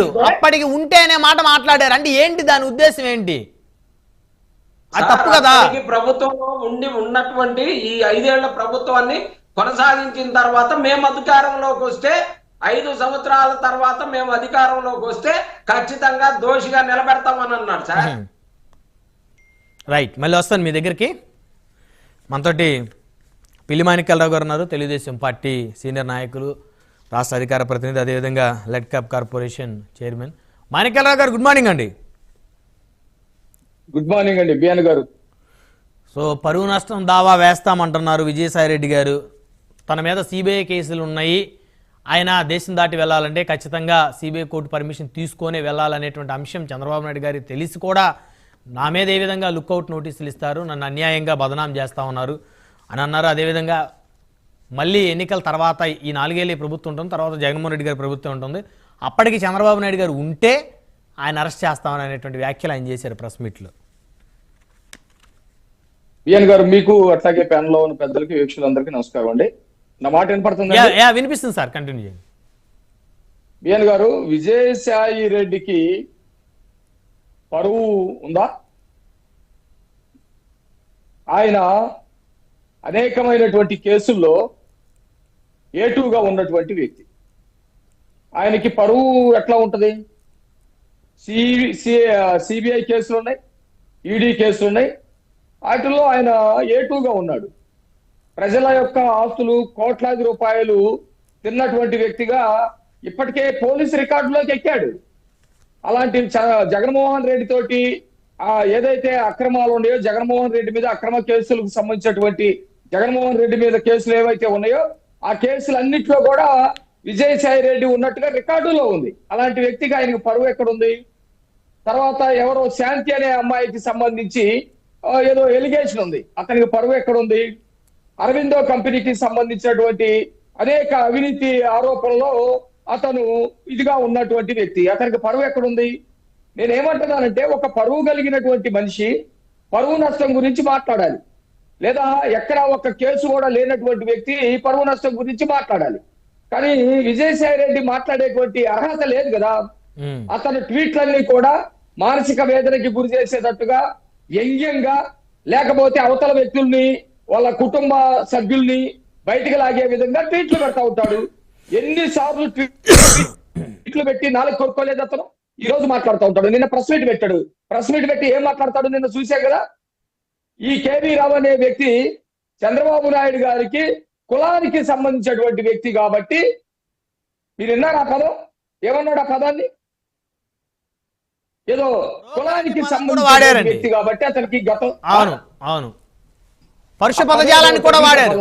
మాట్లాడారు అప్పటికి ఉంటే అనే మాట మాట్లాడారు. అంటే ఏంటి దాని ఉద్దేశం ఏంటి? అది తప్పు కదా? ప్రభుత్వంలో ఉండి ఉన్నటువంటి ఈ ఐదేళ్ళ ప్రభుత్వాన్ని కొనసాగించిన తర్వాత మేము అధికారంలోకి వస్తే ఐదు సంవత్సరాల తర్వాత మేము అధికారంలోకి వస్తే ఖచ్చితంగా దోషిగా నిలబెడతామని అన్నాడు సార్. రైట్. మళ్ళీ వస్తాను మీ దగ్గరికి. మనతోటి పిల్లి మాణిక్యాలరావు గారు ఉన్నారు. తెలుగుదేశం పార్టీ సీనియర్ నాయకులు. రాష్ట్ర అధికార ప్రతినిధి అదేవిధంగా lead cap corporation chairman Manikyalarao గారు గుడ్ మార్నింగ్ అండి. గుడ్ మార్నింగ్ అండి బిఎన్ గారు. సో పరువు నష్టం దావా వేస్తామంటున్నారు విజయసాయిరెడ్డి గారు. తన మీద సిబిఐ కేసులు ఉన్నాయి. ఆయన దేశం దాటి వెళ్ళాలంటే ఖచ్చితంగా సిబిఐ కోర్టు పర్మిషన్ తీసుకొనే వెళ్ళాలనేటువంటి అంశం చంద్రబాబు నాయుడు గారికి తెలిసి కూడా నా మీద ఏ విధంగా లుక్అవుట్ నోటీసులు ఇస్తారు? నన్ను అన్యాయంగా బదనాం చేస్తా ఉన్నారు. అని అన్నారు. అదేవిధంగా మళ్ళీ ఎన్నికల తర్వాత ఈ నాలుగేళ్ళు ప్రభుత్వం ఉంటుంది తర్వాత జగన్మోహన్ రెడ్డి గారి ప్రభుత్వం ఉంటుంది. అప్పటికి చంద్రబాబు నాయుడు గారు ఉంటే ఆయన అరెస్ట్ చేస్తామని అనేటువంటి వ్యాఖ్యలు ఆయన చేశారు ప్రెస్ మీట్లో. బిఎన్ గారు మీకు అట్లాగే ప్యాన్లో ఉన్న పెద్దలకి వీక్షకులందరికీ నమస్కారం అండి. నా మాట వినపడుతుంది వినిపిస్తుంది సార్. కంటిన్యూ చేయండి. బిఎన్ గారు విజయసాయి రెడ్డికి పరువు ఉందా? ఆయన అనేకమైనటువంటి కేసుల్లో ఏ టూగా ఉన్నటువంటి వ్యక్తి. ఆయనకి పరువు ఎట్లా ఉంటుంది? సిబిఐ కేసులు ఉన్నాయి ఈడీ కేసులు ఉన్నాయి. వాటిల్లో ఆయన ఏటుగా ఉన్నాడు. ప్రజల యొక్క ఆస్తులు కోట్లాది రూపాయలు తిన్నటువంటి వ్యక్తిగా ఇప్పటికే పోలీసు రికార్డులోకి ఎక్కాడు. అలాంటి చ- జగన్మోహన్ రెడ్డి తోటి ఆ ఏదైతే అక్రమాలు ఉన్నాయో జగన్మోహన్ రెడ్డి మీద అక్రమ కేసులకు సంబంధించినటువంటి జగన్మోహన్ రెడ్డి మీద కేసులు ఏవైతే ఉన్నాయో ఆ కేసులు అన్నిట్లో కూడా విజయసాయి రెడ్డి ఉన్నట్టుగా రికార్డులో ఉంది. అలాంటి వ్యక్తికి ఆయనకు పరువు ఎక్కడుంది? తర్వాత ఎవరో శాంతి అనే అమ్మాయికి సంబంధించి ఏదో ఎలిగేషన్ ఉంది. అతనికి పరువు ఎక్కడుంది? అరవిందో కంపెనీకి సంబంధించినటువంటి అనేక అవినీతి ఆరోపణలో అతను ఇదిగా ఉన్నటువంటి వ్యక్తి. అతనికి పరువు ఎక్కడుంది? నేను ఏమంటున్నానంటే ఒక పరువు కలిగినటువంటి మనిషి పరువు నష్టం గురించి మాట్లాడాలి. లేదా ఎక్కడ ఒక కేసు కూడా లేనటువంటి వ్యక్తి పరువు నష్టం గురించి మాట్లాడాలి. కానీ విజయసాయి రెడ్డి మాట్లాడేటువంటి అర్హత లేదు కదా. అతని ట్వీట్లన్నీ కూడా మానసిక వేదనకి గురి చేసేటట్టుగా వ్యంగ్యంగా లేకపోతే అవతల వ్యక్తుల్ని వాళ్ళ కుటుంబ సభ్యుల్ని బయటికి లాగే విధంగా ట్వీట్లు పెడతా ఉంటాడు. ఎన్నిసార్లు ట్వీట్లు పెట్టి నాలుగు కొనుక్కోలేదు అతను? ఈ రోజు మాట్లాడుతూ ఉంటాడు. నిన్న ప్రెస్ మీట్ పెట్టాడు. ప్రెస్ మీట్ పెట్టి ఏం మాట్లాడతాడు? నిన్న చూసా కదా? ఈ కేవీ రావు అనే వ్యక్తి చంద్రబాబు నాయుడు గారికి కులానికి సంబంధించినటువంటి వ్యక్తి కాబట్టి మీరు విన్నారా ఆ పదం ఏమన్నాడు ఆ పదాన్ని ఏదో కులానికి సంబంధించిన. వ్యక్తి కాబట్టి అతనికి గతం అవును అవును పరుష పదజాలాన్ని కూడా వాడారు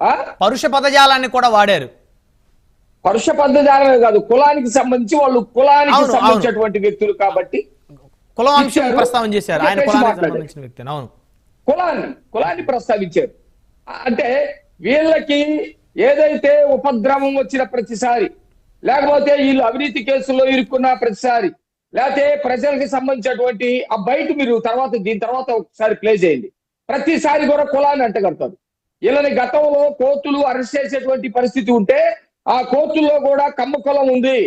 ఆ? పరుష పదజాలాన్ని కూడా వాడారు పరుష పద్ధతి కాదు కులానికి సంబంధించి వాళ్ళు కులానికి. సంబంధించినటువంటి వ్యక్తులు కాబట్టి కులం అంశం ఇచ్చారు. ప్రస్తావన చేశారు. ఆయన కులానికి. సంబంధించిన వ్యక్తి. అవును. కులాన్ని కులాన్ని ప్రస్తావించారు. అంటే వీళ్ళకి ఏదైతే ఉపద్రవం వచ్చిన ప్రతిసారి లేకపోతే వీళ్ళు అవినీతి కేసుల్లో ఇరుక్కున్న ప్రతిసారి లేకపోతే ప్రజలకు సంబంధించినటువంటి ఆ బయట మీరు తర్వాత దీని తర్వాత ఒకసారి ప్లే చేయండి. ప్రతిసారి కూడా కులాన్ని అంటగడతారు. వీళ్ళని గతంలో కోర్టులు అరెస్ట్ చేసేటువంటి పరిస్థితి ఉంటే ఆ కోర్టుల్లో కూడా కమ్మ కులం ఉంది.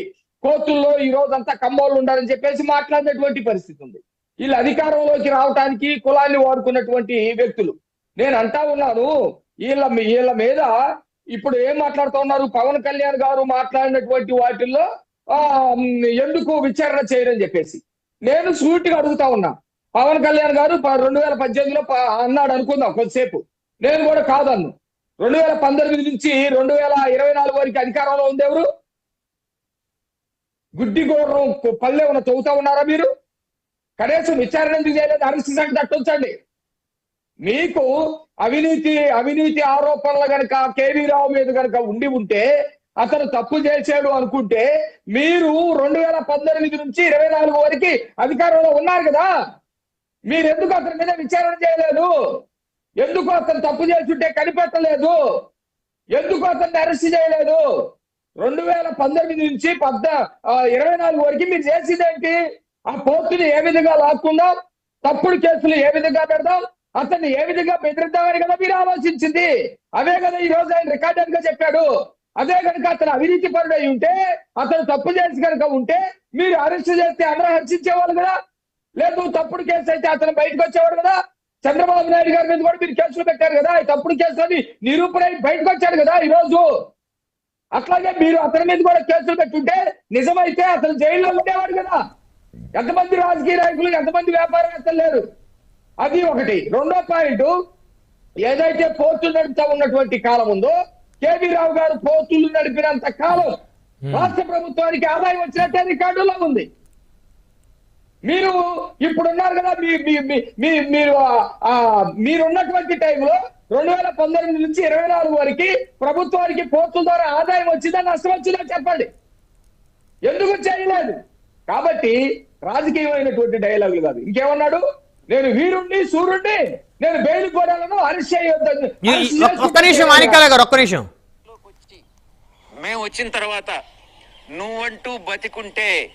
కోతుల్లో ఈ రోజంతా కమ్మోళ్ళు ఉండాలని చెప్పేసి మాట్లాడినటువంటి పరిస్థితి ఉంది. వీళ్ళు అధికారంలోకి రావడానికి కులాన్ని వాడుకున్నటువంటి వ్యక్తులు. నేను అంటా ఉన్నాను వీళ్ళ వీళ్ళ మీద ఇప్పుడు ఏం మాట్లాడుతున్నారు పవన్ కళ్యాణ్ గారు మాట్లాడినటువంటి వాటిల్లో ఆ ఎందుకు విచారణ చేయరని చెప్పేసి. నేను సూటిగా అడుగుతా ఉన్నా. పవన్ కళ్యాణ్ గారు ప- రెండు వేల పద్దెనిమిదిలో ప- అన్నాడు అనుకుందాం కొద్దిసేపు నేను కూడా కాదన్ను. రెండు వేల పంతొమ్మిది నుంచి రెండు వేల ఇరవై నాలుగు వరకు అధికారంలో ఉంది ఎవరు గుడ్డిగోర్రం పల్లె ఉన్న చదువుతా ఉన్నారా మీరు? కనీసం విచారణ ఎందుకు చేయలేదు? అరెస్ట్ సంగతి అట్టొచ్చండి మీకు అవినీతి అవినీతి ఆరోపణలు గనక కేవీ రావు మీద కనుక ఉండి ఉంటే అతను తప్పు చేశాడు అనుకుంటే మీరు రెండు వేల పంతొమ్మిది నుంచి ఇరవై నాలుగు వరకు అధికారంలో ఉన్నారు కదా? మీరు ఎందుకు అతని మీద విచారణ చేయలేదు? ఎందుకు అతను తప్పు చేస్తుంటే కనిపెట్టలేదు? ఎందుకు అతన్ని అరెస్ట్ చేయలేదు? రెండు వేల పంతొమ్మిది నుంచి పద్ద ఇరవై నాలుగు వరకు మీరు చేసిందేంటి ఆ పోస్టుని ఏ విధంగా లాక్కుందాం? తప్పుడు కేసులు ఏ విధంగా పెడదాం? అతన్ని ఏ విధంగా బెదిరిద్దామని కదా మీరు ఆలోచించింది? అవే కదా ఈ రోజు ఆయన రికార్డెడ్గా చెప్పాడు. అదే కనుక అతను అవినీతి పరుడు అయి ఉంటే అతను తప్పు చేసి కనుక ఉంటే మీరు అరెస్ట్ చేస్తే అందరూ హర్షించేవాళ్ళు కదా? లేదు తప్పుడు కేసు అయితే అతను బయటకు వచ్చేవాడు కదా? చంద్రబాబు నాయుడు గారి మీద కూడా మీరు కేసులు పెట్టారు కదా? తప్పుడు కేసు అని నిరూపణ బయటకు వచ్చాడు కదా ఈ రోజు? అట్లాగే మీరు అతని మీద కూడా కేసులు పెట్టుంటే నిజమైతే అతను జైల్లో ఉండేవాడు కదా. ఎంతమంది రాజకీయ నాయకులు ఎంతమంది వ్యాపారవేత్తలు లేరు. అది ఒకటి. రెండో పాయింట్ ఏదైతే పోర్టులు నడుపుతా ఉన్నటువంటి కాలం ఉందో కేవీ రావు గారు పోర్టులు నడిపినంత కాలం రాష్ట్ర ప్రభుత్వానికి ఆదాయం వచ్చినట్టే రికార్డులో ఉంది. మీరు ఇప్పుడు ఉన్నారు కదా మీ మీరు మీరున్నటువంటి టైంలో రెండు వేల పంతొమ్మిది నుంచి ఇరవై నాలుగు వరకు ప్రభుత్వానికి పోర్టుల ద్వారా ఆదాయం వచ్చిందా నష్టం వచ్చిందా చెప్పండి. ఎందుకు చేయలేదు? కాబట్టి రాజకీయమైనటువంటి డైలాగులు కాదు. ఇంకేమన్నాడు? నేను వీరుణ్ణి సూర్యుణ్ణి నేను బెయిల్ గోడలను అరెస్ట్ చేయొద్దని. ఈ- ఈ- ఒక్క నిమిషం మాణిక్యాల గారు ఒక్క నిమిషం. లోకి వచ్చి మేము వచ్చిన తర్వాత నువ్వంటూ బతికుంటే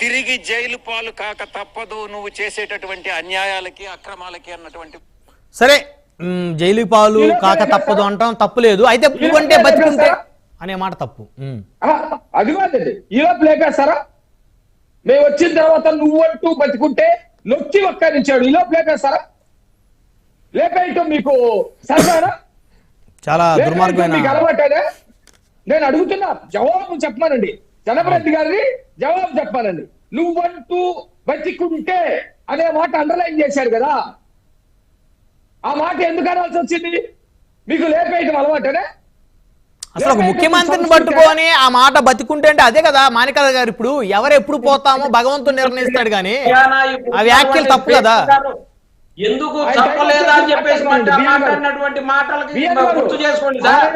తిరిగి జైలు పాలు కాక తప్పదు. నువ్వు చేసేటటువంటి అన్యాయాలకి అక్రమాలకి అన్నటువంటి సరే జైలు పాలు కాక తప్పదు అంటాం తప్పు లేదు అయితే నువ్వంటే బతికుంటే అనే మాట తప్పు. అది కాదండి ఈలోపు లేపేస్తారా? మేము వచ్చిన తర్వాత నువ్వంటూ బతికుంటే నొక్కి ఒక్కరించాడు ఈలోపు లేపేస్తారా? లేపేయటం మీకు సరదానా? చాలా దుర్మార్గమైన అలవాటేనా? నేను అడుగుతున్నా జవాబు చెప్పమానండి. జనపరెడ్డి గారిని జవాబు చెప్పానండి నువ్వంటూ బతికుంటే అనే మాట అండర్లైన్ చేశాడు కదా. ఆ మాట ఎందుకు అనాల్సి వచ్చింది? మీకు లేపేయటం అలవాటేనా? అసలు ఒక ముఖ్యమంత్రిని పట్టుకొని ఆ మాట బతికుంటే అంటే అదే కదా మాణిక్యాల గారు ఇప్పుడు ఎవరు ఎప్పుడు పోతామో భగవంతుడు నిర్ణయిస్తాడు కానీ ఆ వ్యాఖ్యలు తప్పు కదా. ఎందుకు చెప్పలేదా అని చెప్పేసి. మాట్లాడినటువంటి మాటలకి. గుర్తు చేసుకోండి సార్.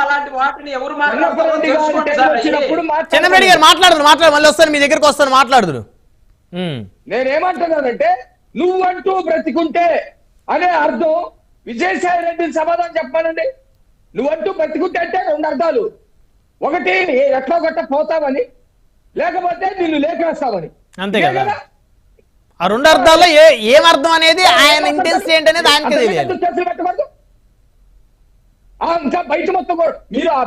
అలాంటి వాటిని ఎవరు. చంద్రబాబు గారు మాట్లాడదు మాట్లాడు మళ్ళీ వస్తాను మీ దగ్గరికి వస్తాను మాట్లాడుదురు. మ్. నేనేమంటున్నానంటే నువ్వంటూ బ్రతికుంటే అనే అర్థం విజయసాయి రెడ్డిని సమాధానం చెప్పానండి నువ్వంటూ బ్రతికుంటే అంటే రెండు అర్థాలు. ఒకటి ఎట్లా గట్ట పోతావని లేకపోతే నిన్ను లేపేస్తావని అంతే కదా. ఆ రెండు అర్థాల్లో ఏ ఏం అర్థం అనేది ఆయన ఇంటెన్సిటీ ఏంటనేది ఆయనకే అంతకంటే తెలియాలి. ఎందుకు కేసులు పెట్టకూడదు? ఆ, ఇంకా బయట మొత్తం కూడా మీరు ఆ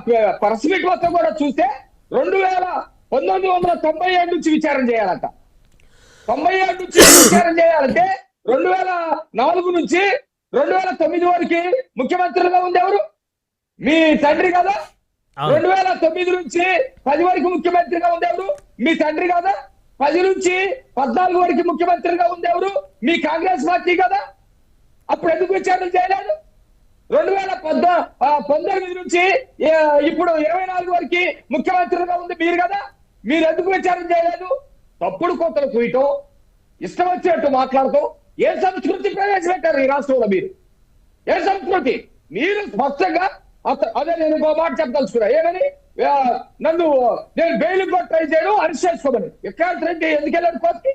మొత్తం కూడా చూస్తే రెండు వేల పంతొమ్మిది వందల తొంభై ఏడు నుంచి విచారణ చేయాలంట. తొంభై ఏడు నుంచి విచారణ చేయాలంటే రెండు వేల నాలుగు నుంచి రెండు వేల తొమ్మిది వరకు ముఖ్యమంత్రిగా ఉంది ఎవరు మీ తండ్రి కదా. రెండు వేల తొమ్మిది నుంచి పది వరకు ముఖ్యమంత్రిగా ఉంది ఎవరు మీ తండ్రి కదా? పది నుంచి పద్నాలుగు వరకు ముఖ్యమంత్రిగా ఉంది ఎవరు మీ కాంగ్రెస్ పార్టీ కదా? అప్పుడు ఎందుకు విచారణ చేయలేదు? రెండు వేల పద్నా ఆ, పంతొమ్మిది నుంచి ఇప్పుడు ఇరవై నాలుగు వరకు ముఖ్యమంత్రిగా ఉంది మీరు కదా? మీరు ఎందుకు విచారణ చేయలేదు? తప్పుడు కోతలు కూయటం ఇష్టం వచ్చినట్టు మాట్లాడటం ఏ సంస్కృతి ప్రవేశపెట్టారు ఈ రాష్ట్రంలో మీరు? ఏ సంస్కృతి? మీరు స్పష్టంగా అదే నేను ఇంకో మాట చెప్పదలుచుకున్నా. ఏమని? నన్ను నేను బెయిల్ ట్రై చేయడం అరెస్ట్ చేసుకోమని విక్రాంత్ రెడ్డి ఎందుకు వెళ్ళాడు కోర్టుకి.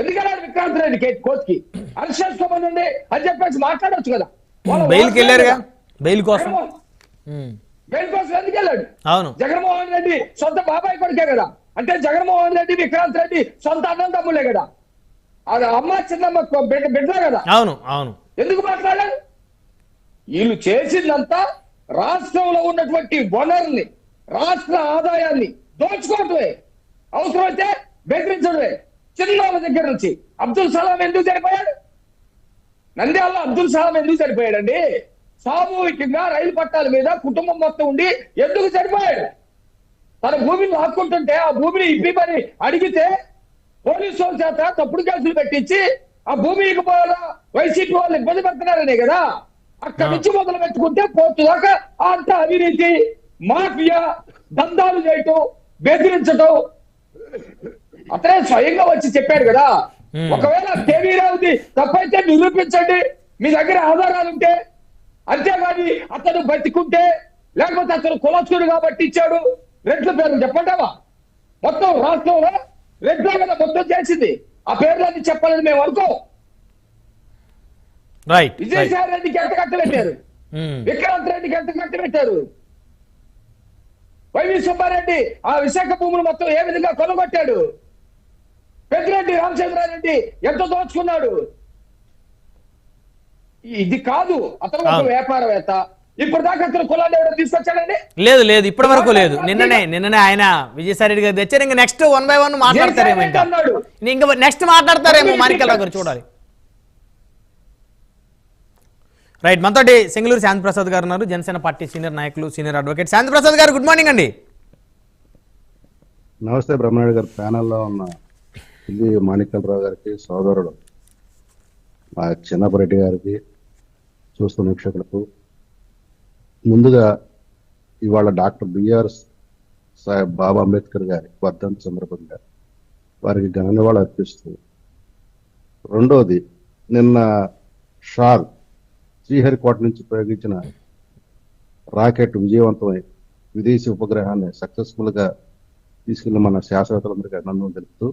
ఎందుకు వెళ్ళాడు విక్రాంత్ రెడ్డి కే- కోర్టుకి అరెస్ట్ చేసుకోమని అని చెప్పేసి మాట్లాడొచ్చు కదా. బెయిల్కి వెళ్ళారుగా? బెయిల్ కోసం. బెయిల్ కోసం ఎందుకు వెళ్ళాడు? అవును. జగన్మోహన్ రెడ్డి సొంత బాబాయ్ కొడుకే కదా. అంటే జగన్మోహన్ రెడ్డి విక్రాంత్ రెడ్డి సొంత అన్నం తమ్ములే కదా. అది అమ్మ చిన్నమ్మ బిడ్డ బిడ్డ కదా. అవును అవును. ఎందుకు మాట్లాడారు? వీళ్ళు చేసిందంతా రాష్ట్రంలో ఉన్నటువంటి వనరుల్ని రాష్ట్ర ఆదాయాన్ని దోచుకోవటమే. అవసరమైతే బెదిరించడమే. చిన్నోళ్ళ దగ్గర నుంచి. అబ్దుల్ సలాం ఎందుకు చనిపోయాడు? నంద్యాలలో అబ్దుల్ సలాం ఎందుకు చనిపోయాడండి? సామూహికంగా రైలు పట్టాల మీద కుటుంబం మొత్తం ఉండి ఎందుకు చనిపోయాడు? తన భూమిని లాక్కుంటుంటే ఆ భూమిని ఇప్పిమని అడిగితే పోలీసు వాళ్ళ చేత తప్పుడు కేసులు పెట్టించి ఆ భూమి ఇకపోవాలా? వైసీపీ వాళ్ళు ఇబ్బంది పెడుతున్నారనే కదా? అక్కడి నుంచి మొదలు పెట్టుకుంటే పోర్టు దాకా అంత అవినీతి మాఫియా దందాలు చేయటం బెదిరించటం. అతనే స్వయంగా వచ్చి చెప్పాడు కదా. ఒకవేళ కేవీ రావుది తప్పైతే నిరూపించండి. మీ దగ్గర ఆధారాలు ఉంటే అంతేగాని అతను బతికుంటే లేకపోతే అతను కులస్తుడు కాబట్టి ఇచ్చాడు. రెడ్ల పేర్లు చెప్పంటావా? మొత్తం రాష్ట్రంలో రెడ్ల కదా మొత్తం చేసింది. ఆ పేర్లన్నీ చెప్పాలని మేము అనుకో. విజయసాయి రెడ్డికి ఎంత కట్టబెట్టారు మ్. విక్రాంత్ రెడ్డికి ఎంత కట్టబెట్టారు వైవి సుబ్బారెడ్డి ఆ విశాఖ భూములు మొత్తం ఏ విధంగా కొనగొట్టాడు? పెద్దిరెడ్డి రామచంద్రారెడ్డి ఎంత దోచుకున్నాడు? ఇది కాదు. అతను ఒక. వ్యాపారవేత్త. ఇప్పుడు దాకా అతను కులాన్ని ఎవడో తీసుకొచ్చాడండి? లేదు లేదు ఇప్పటి వరకు లేదు. నిన్ననే నిన్ననే ఆయన విజయసాయి రెడ్డి గారు తెచ్చారు. ఇంకా నెక్స్ట్ వన్ బై వన్ మాట్లాడతారేమో ఇంకా. ఇంకా నెక్స్ట్ మాట్లాడతారేమో మాణిక్యరావు గారు చూడాలి. రైట్ మనతోటి సెంగళూరు శాంతి ప్రసాద్ గారు ఉన్నారు. జనసేన పార్టీ సీనియర్ నాయకులు సీనియర్ అడ్వకేట్. శాంతి ప్రసాద్ గారు గుడ్ మార్నింగ్ అండి. నమస్తే బ్రహ్మనాయుడు గారు. ప్యానల్లో ఉన్న ఇది మాణిక్యలరావు గారికి సోదరుడు. మా చిన్నపరెడ్డి గారికి చూస్తున్న వీక్షకులకు ముందుగా ఇవాళ doctor B R Saheb Baba Ambedkar గారి వర్ధంతి సందర్భంగా వారికి ఘన నివాళులు అర్పిస్తూ రెండోది నిన్న షాల్ శ్రీహరికోట నుంచి ప్రయోగించిన రాకెట్ విజయవంతమై విదేశీ ఉపగ్రహాన్ని సక్సెస్ఫుల్గా తీసుకెళ్ళి మన శాస్త్రవేత్తలందరికీ అభినందనలు తెలుపుతూ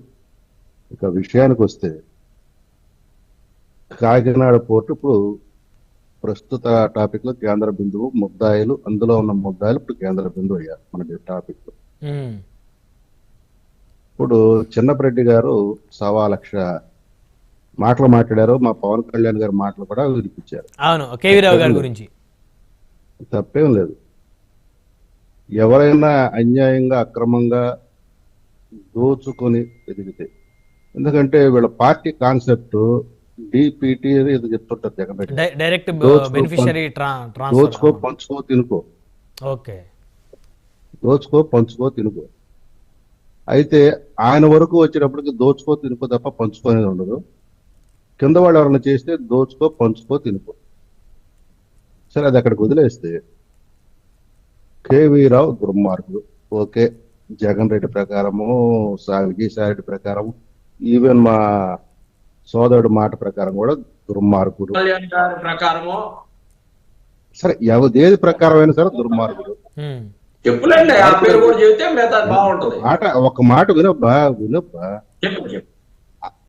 ఇక విషయానికి వస్తే కాకినాడ పోర్టు ఇప్పుడు ప్రస్తుత టాపిక్లో కేంద్ర బిందువు ముద్దాయిలు అందులో ఉన్న ముద్దాయిలు ఇప్పుడు కేంద్ర బిందువు అయ్యారు మన టాపిక్లో ఇప్పుడు చిన్నపరెడ్డి గారు సవా లక్ష మాటలు మాట్లాడారు మా పవన్ కళ్యాణ్ గారి మాటలు కూడా వినిపించారు. అవును కేవీ రావు గారి గురించి. తప్పేం లేదు. ఎవరైనా అన్యాయంగా అక్రమంగా దోచుకొని ఎదిగితే ఎందుకంటే వీళ్ళ పార్టీ కాన్సెప్ట్ డిపిటి అని ఏదో చెప్తుంటారు జగన్ డైరెక్ట్ దోచుకో- పంచుకో తినుకో. ఓకే. దోచుకో పంచుకో తినుకో. అయితే ఆయన వరకు వచ్చేటప్పటికి దోచుకో తినుకో తప్ప పంచుకోనేది ఉండదు. కింద వాళ్ళు ఎవరైనా చేస్తే దోచుకో పంచుకో తినుకో. సరే అది అక్కడికి వదిలేస్తే కేవీ రావు దుర్మార్గుడు. ఓకే జగన్ రెడ్డి ప్రకారము సా- విజయసాయి రెడ్డి ప్రకారం ఈవెన్ మా సోదరుడు మాట ప్రకారం కూడా దుర్మార్గుడు. ప్రకారము? సరే ఎవ- ఏది ప్రకారం అయినా సరే దుర్మార్గుడు. చెప్పులేండి ఆ పేరు కూడా చెబితే మిగతా బాగుంటది. మాట ఒక మాట వినబ్బా వినబ్బా. చెప్పు చెప్పు